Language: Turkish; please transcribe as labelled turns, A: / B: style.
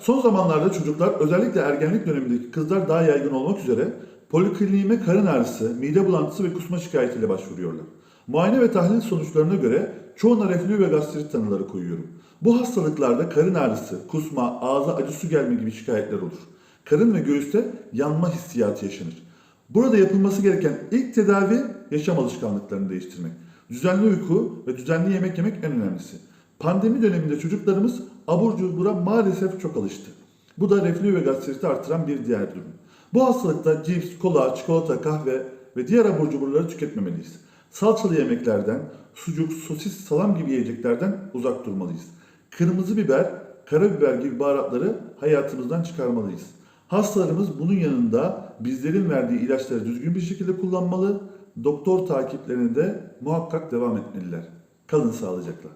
A: Son zamanlarda çocuklar özellikle ergenlik dönemindeki kızlar daha yaygın olmak üzere polikliniğime karın ağrısı, mide bulantısı ve kusma şikayetiyle başvuruyorlar. Muayene ve tahlil sonuçlarına göre çoğuna reflü ve gastrit tanıları koyuyorum. Bu hastalıklarda karın ağrısı, kusma, ağza acı su gelme gibi şikayetler olur. Karın ve göğüste yanma hissiyatı yaşanır. Burada yapılması gereken ilk tedavi yaşam alışkanlıklarını değiştirmek. Düzenli uyku ve düzenli yemek yemek en önemlisi. Pandemi döneminde çocuklarımız abur cubura maalesef çok alıştı. Bu da reflü ve gastriti artıran bir diğer durum. Bu hastalıkta cips, kola, çikolata, kahve ve diğer abur cuburları tüketmemeliyiz. Salçalı yemeklerden, sucuk, sosis, salam gibi yiyeceklerden uzak durmalıyız. Kırmızı biber, karabiber gibi baharatları hayatımızdan çıkarmalıyız. Hastalarımız bunun yanında bizlerin verdiği ilaçları düzgün bir şekilde kullanmalı, doktor takiplerine de muhakkak devam etmeliler. Kalın sağlıcakla.